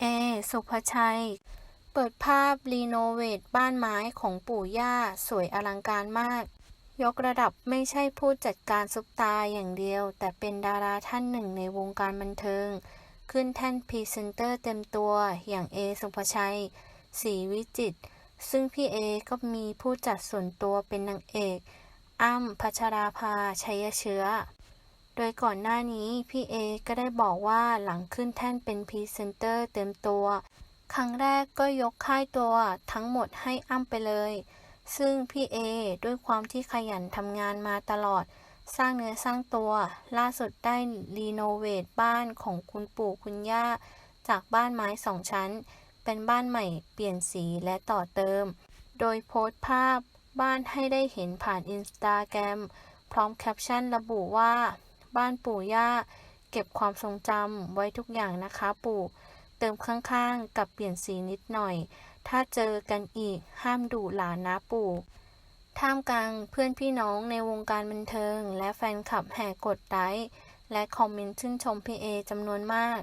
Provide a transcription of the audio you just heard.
เอ สุภชัย เปิดภาพรีโนเวทบ้านไม้ของปู่ย่า สวยอลังการมาก ยกระดับไม่ใช่ผู้จัดการซุปตาอย่างเดียว แต่เป็นดาราท่านหนึ่งในวงการบันเทิง ขึ้นแท่นพรีเซนเตอร์เต็มตัวอย่างเอ สุภชัยศรีวิจิตซึ่งพี่เอก็มีผู้จัดส่วนตัวเป็นนางเอก อ้ำพัชราภาชัยเชื้อ โดยก่อนหน้านี้พี่เอก็ได้บอกว่าหลังขึ้นแท่นเป็นพรีเซนเตอร์เต็มตัว ครั้งแรกก็ยกค่ายตัวทั้งหมดให้อ้ำไปเลย ซึ่งพี่เอด้วยความที่ขยันทำงานมาตลอด สร้างเนื้อสร้างตัว ล่าสุดได้รีโนเวทบ้านของคุณปู่คุณย่า จากบ้านไม้สองชั้น เป็นบ้านใหม่เปลี่ยนสีและต่อเติม โดยโพสต์ภาพบ้านให้ได้เห็นผ่านอินสตาแกรมพร้อมแคปชั่นระบุว่า บ้านปู่ย่า เก็บความทรงจำไว้ทุกอย่างนะคะปู่ เติมข้างๆ กับเปลี่ยนสีนิดหน่อย ถ้าเจอกันอีกห้ามดุหลานนะปู่ท่ามกลางเพื่อนพี่น้องในวงการบันเทิง และแฟนคลับแห่กดไลค์และคอมเมนต์ชื่นชมพี่เอจำนวนมาก